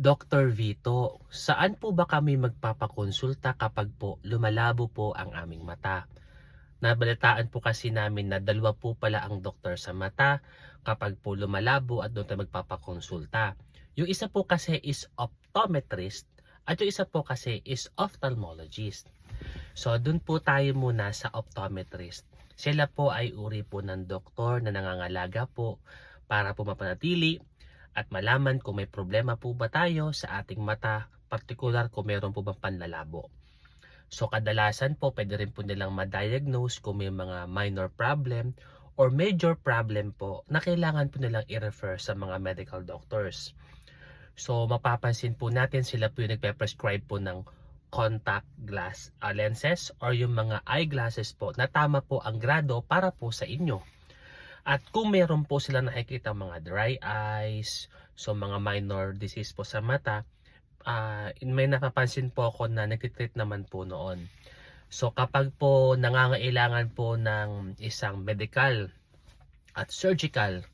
Dr. Vito, saan po ba kami magpapakonsulta kapag po lumalabo po ang aming mata? Nabalitaan po kasi namin na dalawa po pala ang doktor sa mata kapag po lumalabo at doon tayo magpapakonsulta. Yung isa po kasi is optometrist at yung isa po kasi is ophthalmologist. So doon po tayo muna sa optometrist. Sila po ay uri po ng doktor na nangangalaga po para po mapanatili at malaman kung may problema po ba tayo sa ating mata, partikular kung meron po bang panlalabo. So kadalasan po pwede rin po nilang ma-diagnose kung may mga minor problem or major problem po na kailangan po nilang i-refer sa mga medical doctors. So mapapansin po natin sila po yung nagpe-prescribe po ng contact glass uh, lenses or yung mga eyeglasses po na tama po ang grado para po sa inyo. At kung meron po sila nakikita mga dry eyes, so mga minor disease po sa mata, ah, may napapansin po ako na nagtitreat naman po noon. So kapag po nangangailangan po ng isang medical at surgical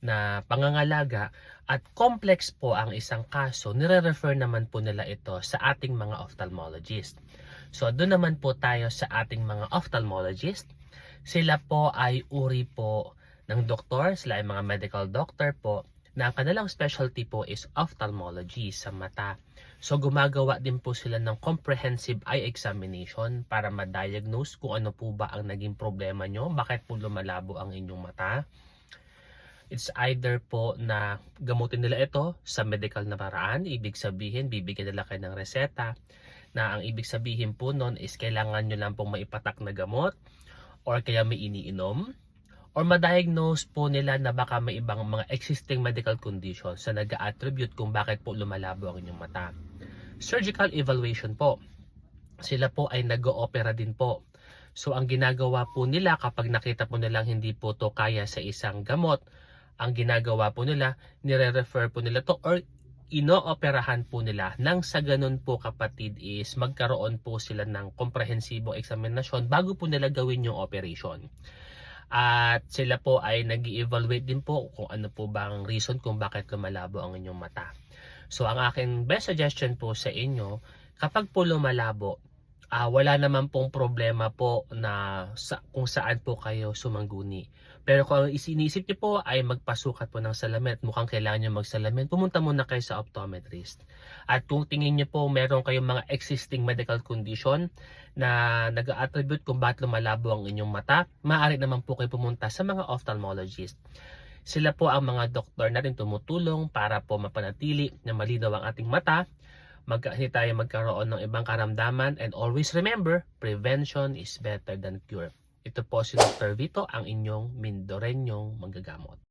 na pangangalaga at complex po ang isang kaso, nire-refer naman po nila ito sa ating mga ophthalmologist. So doon naman po tayo sa ating mga ophthalmologist. Sila po ay uri po ng doktor, sila ay mga medical doctor po, na ang kanilang specialty po is ophthalmology sa mata. So gumagawa din po sila ng comprehensive eye examination para ma-diagnose kung ano po ba ang naging problema nyo, bakit po lumalabo ang inyong mata. It's either po na gamutin nila ito sa medical na paraan, ibig sabihin bibigyan nila kayo ng reseta na ang ibig sabihin po nun is kailangan nyo lang pong maipatak na gamot or kaya may iniinom or ma-diagnose po nila na baka may ibang mga existing medical conditions na nag-attribute kung bakit po lumalabo ang inyong mata. Surgical evaluation po. Sila po ay nag-oopera din po. So ang ginagawa po nila kapag nakita po nilang hindi po to kaya sa isang gamot, ang ginagawa po nila, nire-refer po nila to or inooperahan po nila nang sa ganun po kapatid is magkaroon po sila ng komprehensibong examinasyon bago po nila gawin yung operation. At sila po ay nag evaluate din po kung ano po bang reason kung bakit lumalabo ang inyong mata. So ang akin best suggestion po sa inyo, kapag po lumalabo, ah wala naman pong problema po na sa, kung saan po kayo sumangguni. Pero kung ang isinisip niyo po ay magpasukat po ng salamin mukhang kailangan niyo magsalamin, pumunta muna kayo sa optometrist. At kung tingin niyo po meron kayong mga existing medical condition na nag-attribute kung bakit lumalabo ang inyong mata, maaari naman po kayo pumunta sa mga ophthalmologist. Sila po ang mga doktor natin tumutulong para po mapanatili na malinaw ang ating mata mag hindi tayo magkaroon ng ibang karamdaman and always remember, prevention is better than cure. Ito po si Dr. Vito, ang inyong Mindorenyong manggagamot.